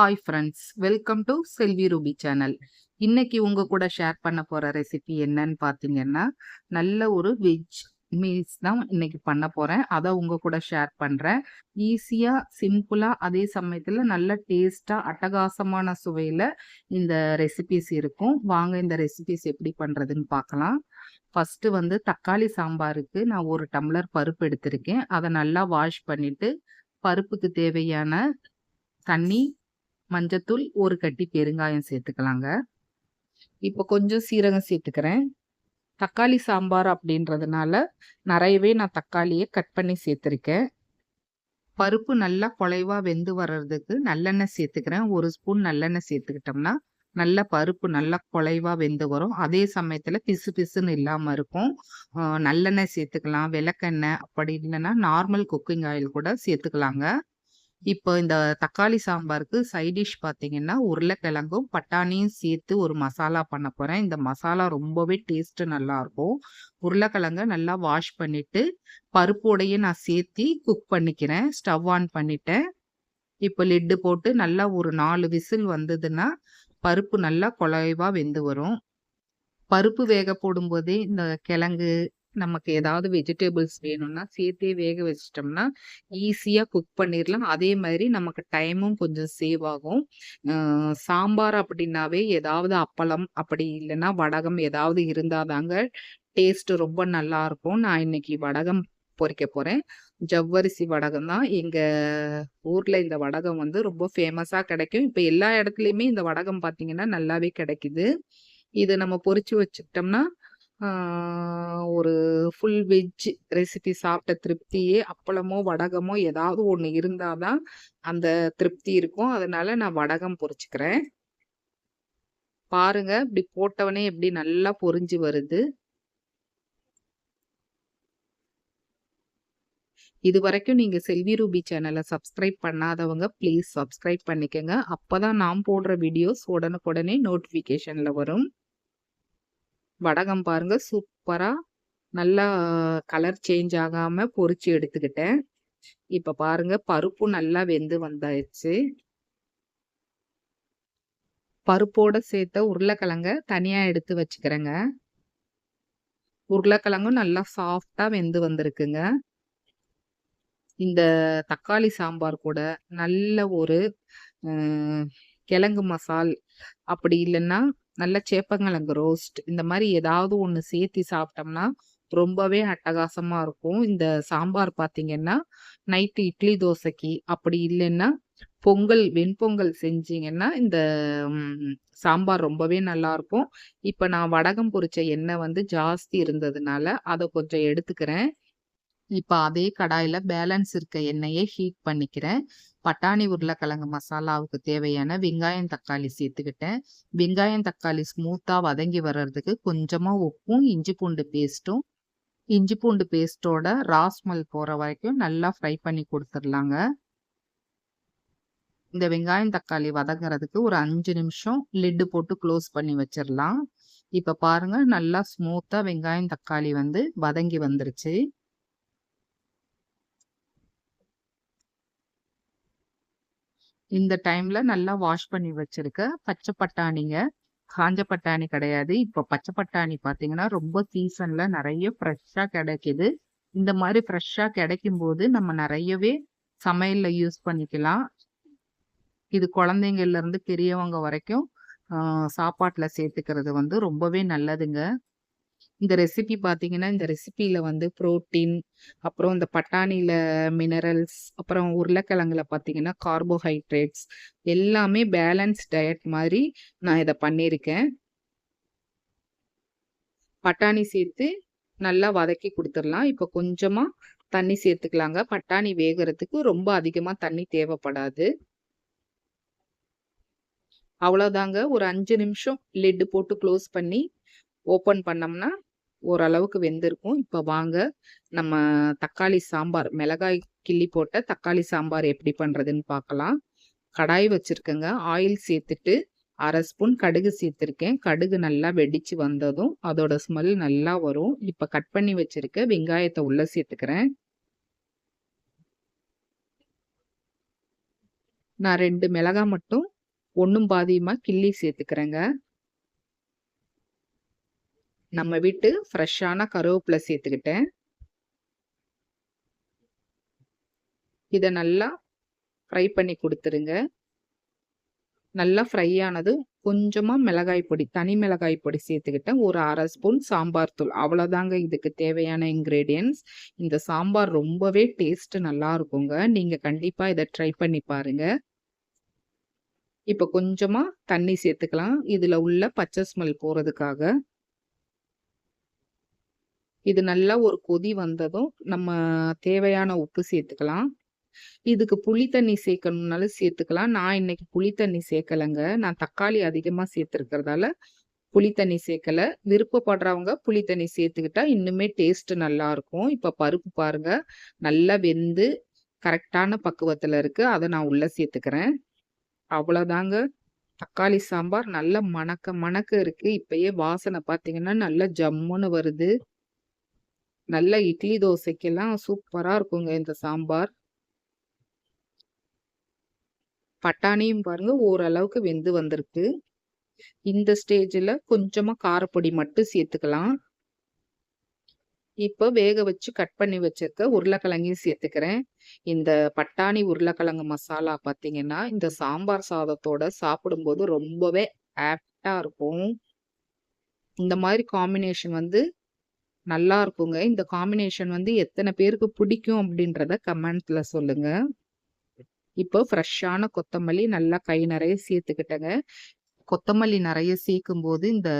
Hi friends welcome to Selvi Ruby channel இன்னைக்கு உங்கள் கூட ஷேர் பண்ண போகிற ரெசிபி என்னன்னு பார்த்தீங்கன்னா நல்ல ஒரு வெஜ் மீல்ஸ் தான் இன்னைக்கு பண்ண போகிறேன் அதை உங்கள் கூட ஷேர் பண்ணுறேன் ஈஸியாக சிம்பிளாக அதே சமயத்தில் நல்ல டேஸ்ட்டாக அட்டகாசமான சுவையில் இந்த ரெசிபிஸ் இருக்கும். வாங்க இந்த ரெசிபிஸ் எப்படி பண்ணுறதுன்னு பார்க்கலாம் ஃபஸ்ட்டு வந்து தக்காளி சாம்பாருக்கு நான் ஒரு டம்ளர் பருப்பு எடுத்திருக்கேன். அதை நல்லா வாஷ் பண்ணிவிட்டு பருப்புக்கு தேவையான தண்ணி மஞ்சத்தூள் ஒரு கட்டி பெருங்காயம் சேர்த்துக்கலாங்க. இப்போ கொஞ்சம் சீரகம் சேர்த்துக்கிறேன். தக்காளி சாம்பார் அப்படின்றதுனால நிறையவே நான் தக்காளியை கட் பண்ணி சேர்த்துருக்கேன். பருப்பு நல்லா குலைவாக வெந்து வர்றதுக்கு நல்லெண்ணெய் சேர்த்துக்கிறேன். ஒரு ஸ்பூன் நல்லெண்ணெய் சேர்த்துக்கிட்டோம்னா நல்ல பருப்பு நல்லா குலைவாக வெந்து வரும். அதே சமயத்தில் பிசு பிசுன்னு இல்லாமல் இருக்கும். நல்லெண்ணெய் சேர்த்துக்கலாம். விளக்கெண்ணெய் அப்படி இல்லைன்னா நார்மல் குக்கிங் ஆயில் கூட சேர்த்துக்கலாங்க. இப்போ இந்த தக்காளி சாம்பாருக்கு சைடிஷ் பார்த்தீங்கன்னா உருளைக்கிழங்கும் பட்டாணியும் சேர்த்து ஒரு மசாலா பண்ண போகிறேன் இந்த மசாலா ரொம்பவே டேஸ்ட்டு நல்லாயிருக்கும் உருளைக்கிழங்க நல்லா வாஷ் பண்ணிவிட்டு பருப்போடையே நான் சேர்த்து குக் பண்ணிக்கிறேன். ஸ்டவ் ஆன் பண்ணிட்டேன். இப்போ லிட்டு போட்டு நல்லா ஒரு நாலு விசில் வந்ததுன்னா பருப்பு நல்லா குழைவா வெந்து வரும். பருப்பு வேக போடும்போதே இந்த கிழங்கு நமக்கு ஏதாவது வெஜிடபிள்ஸ் வேணும்னா சேர்த்தே வேக வச்சிட்டோம்னா ஈஸியாக குக் பண்ணிடலாம் அதே மாதிரி நமக்கு டைமும் கொஞ்சம் சேவ் ஆகும். சாம்பார் அப்படின்னாவே ஏதாவது அப்பளம் அப்படி இல்லைன்னா வடகம் ஏதாவது இருந்தால் தாங்க டேஸ்ட் ரொம்ப நல்லா இருக்கும். நான் இன்னைக்கு வடகம் பொறிக்க போகிறேன் ஜவ்வரிசி வடகம் தான். எங்கள் ஊரில் இந்த வடகம் வந்து ரொம்ப ஃபேமஸாக கிடைக்கும். இப்போ எல்லா இடத்துலையுமே இந்த வடகம் பார்த்தீங்கன்னா நல்லாவே கிடைக்குது. இதை நம்ம பொரிச்சு வச்சுக்கிட்டோம்னா ஒரு ஃபுல் வெஜ் ரெசிபி சாப்பிட்ட திருப்தியே அப்பளமோ வடகமோ ஏதாவது ஒன்று இருந்தால் தான் அந்த திருப்தி இருக்கும். அதனால நான் வடகம் பொரிச்சுக்கிறேன் பாருங்க இப்படி போட்டவனே எப்படி நல்லா பொரிஞ்சு வருது. இது வரைக்கும் நீங்கள் செல்வி ரூபி சேனலை சப்ஸ்கிரைப் பண்ணாதவங்க ப்ளீஸ் சப்ஸ்கிரைப் பண்ணிக்கோங்க. அப்போ தான் நான் போடுற வீடியோஸ் உடனுக்குடனே நோட்டிஃபிகேஷனில் வரும். வடகம் பாருங்க. சூப்பராக நல்லா கலர் சேஞ்ச் ஆகாமல் பொறிச்சு எடுத்துக்கிட்டேன். இப்போ பாருங்க பருப்பு நல்லா வெந்து வந்தாச்சு. பருப்போட சேர்த்த உருளைக்கிழங்க தனியாக எடுத்து வச்சுக்கிறேங்க. உருளைக்கிழங்கும் நல்லா சாஃப்டாக வெந்து வந்திருக்குங்க. இந்த தக்காளி சாம்பார் கூட நல்ல ஒரு கிழங்கு மசால் அப்படி இல்லைன்னா நல்ல சேப்பங்கிழங்கு ரோஸ்ட் இந்த மாதிரி ஏதாவது ஒன்று சேர்த்து சாப்பிட்டோம்னா ரொம்பவே அட்டகாசமா இருக்கும். இந்த சாம்பார் பார்த்தீங்கன்னா நைட்டு இட்லி தோசைக்கு அப்படி இல்லைன்னா பொங்கல் வெண்பொங்கல் செஞ்சீங்கன்னா இந்த சாம்பார் ரொம்பவே நல்லா இருக்கும். இப்போ நான் வடகம் பொரிச்ச எண்ணெய் வந்து ஜாஸ்தி இருந்ததுனால அதை கொஞ்சம் எடுத்துக்கிறேன். இப்போ அதே கடாயில் பேலன்ஸ் இருக்க எண்ணெயை ஹீட் பண்ணிக்கிறேன். பட்டாணி உருளைக்கிழங்கு மசாலாவுக்கு தேவையான வெங்காயம் தக்காளி சேர்த்துக்கிட்டேன். வெங்காயம் தக்காளி ஸ்மூத்தாக வதங்கி வர்றதுக்கு கொஞ்சமாக உப்பும் இஞ்சி பூண்டு பேஸ்ட்டும் இஞ்சி பூண்டு பேஸ்ட்டோட ராஸ்மல் போகிற வரைக்கும் நல்லா ஃப்ரை பண்ணி கொடுத்துடலாங்க. இந்த வெங்காயம் தக்காளி வதங்குறதுக்கு ஒரு அஞ்சு நிமிஷம் லிட்டு போட்டு க்ளோஸ் பண்ணி வச்சிடலாம். இப்போ பாருங்கள் நல்லா ஸ்மூத்தாக வெங்காயம் தக்காளி வந்து வதங்கி வந்துருச்சு. இந்த டைம்ல நல்லா வாஷ் பண்ணி வச்சிருக்க பச்சை பட்டாணிங்க. காஞ்ச பட்டாணி கிடையாது. இப்போ பச்சை பட்டாணி பார்த்தீங்கன்னா ரொம்ப சீசன்ல நிறைய ஃப்ரெஷ்ஷாக கிடைக்குது. இந்த மாதிரி ஃப்ரெஷ்ஷாக கிடைக்கும் போது நம்ம நிறையவே சமையல்ல யூஸ் பண்ணிக்கலாம். இது குழந்தைங்கள்ல இருந்து பெரியவங்க வரைக்கும் சாப்பாட்டில் சாப்பாட்டுல சேர்த்துக்கிறது வந்து ரொம்பவே நல்லதுங்க. இந்த ரெசிபி பார்த்தீங்கன்னா இந்த ரெசிபியில் வந்து புரோட்டீன் அப்புறம் இந்த பட்டாணியில் மினரல்ஸ் அப்புறம் உருளைக்கிழங்குல பார்த்தீங்கன்னா கார்போஹைட்ரேட்ஸ் எல்லாமே பேலன்ஸ் டயட் மாதிரி நான் இதை பண்ணியிருக்கேன். பட்டாணி சேர்த்து நல்லா வதக்கி கொடுத்துடலாம். இப்போ கொஞ்சமாக தண்ணி சேர்த்துக்கலாங்க. பட்டாணி வேகிறதுக்கு ரொம்ப அதிகமாக தண்ணி தேவைப்படாது. அவ்வளோதாங்க ஒரு அஞ்சு நிமிஷம் லிட்டு போட்டு க்ளோஸ் பண்ணி ஓப்பன் பண்ணோம்னா ஓரளவுக்கு வெந்திருக்கும். இப்போ வாங்க நம்ம தக்காளி சாம்பார் மிளகாய் கிள்ளி போட்ட தக்காளி சாம்பார் எப்படி பண்ணுறதுன்னு பார்க்கலாம் கடாய் வச்சுருக்கேங்க. ஆயில் சேர்த்துட்டு அரை ஸ்பூன் கடுகு சேர்த்துருக்கேன். கடுகு நல்லா வெடிச்சு வந்ததும் அதோட ஸ்மெல் நல்லா வரும். இப்போ கட் பண்ணி வச்சுருக்க வெங்காயத்தை உள்ளே சேர்த்துக்கிறேன். நான் ரெண்டு மிளகா மட்டும் ஒன்றும் பாதியுமா கிள்ளி சேர்த்துக்கிறேங்க. நம்ம வீட்டு ஃப்ரெஷ்ஷான கருவேப்பிலை சேர்த்துக்கிட்டேன். இதை நல்லா ஃப்ரை பண்ணி கொடுத்துருங்க நல்லா ஃப்ரை ஆனதும் கொஞ்சமாக மிளகாய் பொடி, தனி மிளகாய் பொடி சேர்த்துக்கிட்டேன். ஒரு அரை ஸ்பூன் சாம்பார் தூள். அவ்வளோதாங்க இதுக்கு தேவையான இன்க்ரீடியன்ஸ் இந்த சாம்பார் ரொம்பவே டேஸ்ட்டு நல்லா இருக்குங்க. நீங்கள் கண்டிப்பாக இதை ட்ரை பண்ணி பாருங்க. இப்போ கொஞ்சமாக தண்ணி சேர்த்துக்கலாம். இதில் உள்ள பச்சை ஸ்மெல் போகிறதுக்காக இது நல்லா ஒரு கொதி வந்ததும், நம்ம தேவையான உப்பு சேர்த்துக்கலாம். இதுக்கு புளி தண்ணி சேர்க்கணும்னாலும் சேர்த்துக்கலாம். நான் இன்னைக்கு புளி தண்ணி சேர்க்கலங்க. நான் தக்காளி அதிகமாக சேர்த்துருக்கிறதால, புளி தண்ணி சேர்க்கல. விருப்பப்படுறவங்க புளி தண்ணி சேர்த்துக்கிட்டா இன்னுமே டேஸ்ட் நல்லாருக்கும். இப்போ பருப்பு பாருங்க, நல்லா வெந்து கரெக்டான பக்குவத்தில் இருக்கு. அதை நான் உள்ள சேர்த்துக்கிறேன். அவ்வளோதாங்க. தக்காளி சாம்பார் நல்லா மணக்க மணக்க இருக்கு. இப்பயே வாசனை பார்த்தீங்கன்னா, நல்லா ஜம்முன்னு வருது. நல்ல இட்லி, தோசைக்கெல்லாம் சூப்பராக இருக்குங்க இந்த சாம்பார். பட்டாணியும் பாருங்க ஓரளவுக்கு வெந்து வந்திருக்கு. இந்த ஸ்டேஜில் கொஞ்சமாக காரப்பொடி மட்டும் சேர்த்துக்கலாம். இப்போ வேக வச்சு கட் பண்ணி வச்சிருக்க உருளைக்கிழங்கையும் சேர்த்துக்கிறேன். இந்த பட்டாணி உருளைக்கிழங்கு மசாலா பார்த்தீங்கன்னா, இந்த சாம்பார் சாதத்தோட சாப்பிடும்போது ரொம்பவே ஆப்டாக இருக்கும். இந்த மாதிரி காம்பினேஷன் வந்து நல்லா இருக்குங்க. இந்த காம்பினேஷன் வந்து எத்தனை பேருக்கு பிடிக்கும் அப்படின்றத கமெண்ட்ல சொல்லுங்க. இப்போ ஃப்ரெஷ்ஷான கொத்தமல்லி நல்லா கை நிறைய சேர்த்துக்கிட்டேங்க. கொத்தமல்லி நிறைய சேர்க்கும் போது இந்த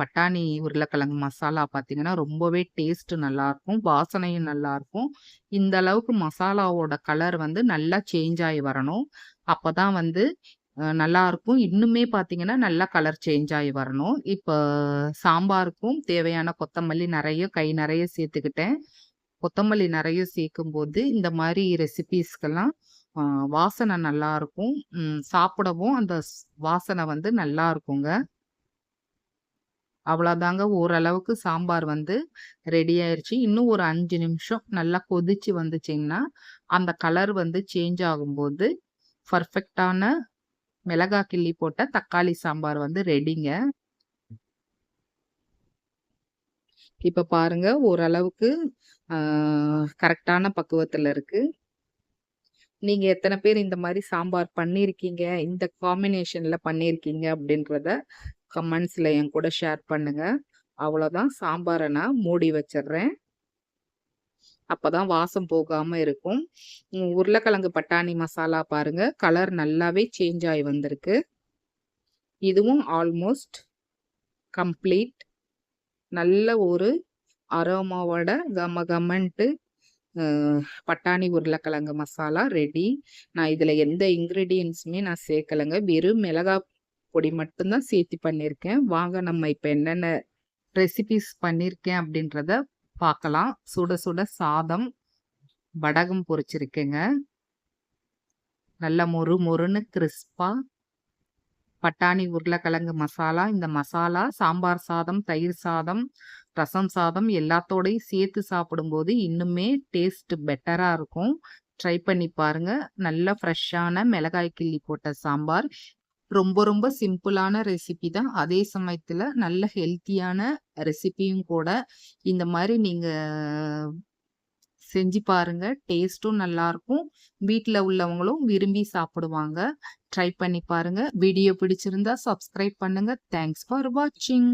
பட்டாணி உருளைக்கிழங்கு மசாலா பார்த்தீங்கன்னா, ரொம்பவே டேஸ்ட் நல்லாருக்கும். வாசனையும் நல்லாருக்கும். இந்த அளவுக்கு மசாலாவோட கலர் வந்து நல்லா சேஞ்ச் ஆகி வரணும். அப்பதான் வந்து நல்லாயிருக்கும் இன்னுமே பார்த்தீங்கன்னா, நல்லா கலர் சேஞ்ச் ஆகி வரணும். இப்போ சாம்பாருக்கும் தேவையான கொத்தமல்லி நிறைய கை நிறைய சேர்த்துக்கிட்டேன். கொத்தமல்லி நெறைய சேர்க்கும்போது, இந்த மாதிரி ரெசிபீஸ்க்கெல்லாம் வாசனை நல்லாயிருக்கும் சாப்பிடவும் அந்த வாசனை வந்து நல்லா இருக்குங்க அவ்வளோதாங்க. ஓரளவுக்கு சாம்பார் வந்து ரெடி ஆயிடுச்சு இன்னும் ஒரு அஞ்சு நிமிஷம் நல்லா கொதிச்சு வந்துச்சிங்கன்னா அந்த கலர் வந்து சேஞ்ச் ஆகும்போது, பர்ஃபெக்டான மிளகா கிள்ளி போட்ட தக்காளி சாம்பார் வந்து ரெடிங்க. இப்ப பாருங்க ஓரளவுக்கு கரெக்டான பக்குவத்தில் பக்குவத்துல இருக்கு. நீங்க எத்தனை பேர் இந்த மாதிரி சாம்பார் பண்ணியிருக்கீங்க? இந்த காம்பினேஷன்ல பண்ணியிருக்கீங்க அப்படின்றத கமெண்ட்ஸ்ல என் கூட ஷேர் பண்ணுங்க. அவ்வளோதான் சாம்பாரை நான் மூடி வச்சிடுறேன் அப்போதான் வாசம் போகாமல் இருக்கும். உருளைக்கிழங்கு பட்டாணி மசாலா பாருங்க, கலர் நல்லாவே சேஞ்ச் ஆகி வந்திருக்கு. இதுவும் ஆல்மோஸ்ட் கம்ப்ளீட். நல்ல ஒரு அரோமாவோட கம கமன்ட்டு பட்டாணி உருளைக்கிழங்கு மசாலா ரெடி. நான் இதில் எந்த இன்க்ரீடியன்ஸுமே நான் சேர்க்கலங்க. வெறும் மிளகா பொடி மட்டும்தான் சேர்த்து பண்ணியிருக்கேன். வாங்க நம்ம இப்போ என்னென்ன ரெசிபீஸ் பண்ணியிருக்கேன் அப்படின்றத பார்க்கலாம். சுட சுட சாதம், வடகம் பொரிச்சிருக்கேங்க. நல்ல மொறு மொறுன்னு கிறிஸ்பாக பட்டாணி உருளைக்கிழங்கு மசாலா. இந்த மசாலா சாம்பார் சாதம், தயிர் சாதம், ரசம் சாதம் எல்லாத்தோடையும் சேர்த்து சாப்பிடும்போது இன்னுமே டேஸ்ட் பெட்டராக இருக்கும். ட்ரை பண்ணி பாருங்க. நல்ல ஃப்ரெஷ்ஷான மிளகாய் கிள்ளி போட்ட சாம்பார். ரொம்ப ரொம்ப சிம்பிளான ரெசிபி தான். அதே சமயத்தில் நல்ல ஹெல்த்தியான ரெசிபியும் கூட. இந்த மாதிரி நீங்கள் செஞ்சு பாருங்க. டேஸ்ட்டும் நல்லாயிருக்கும் வீட்டில் உள்ளவங்களும் விரும்பி சாப்பிடுவாங்க. ட்ரை பண்ணி பாருங்க. வீடியோ பிடிச்சிருந்தா சப்ஸ்கிரைப் பண்ணுங்க. தேங்க்ஸ் ஃபார் வாட்சிங்.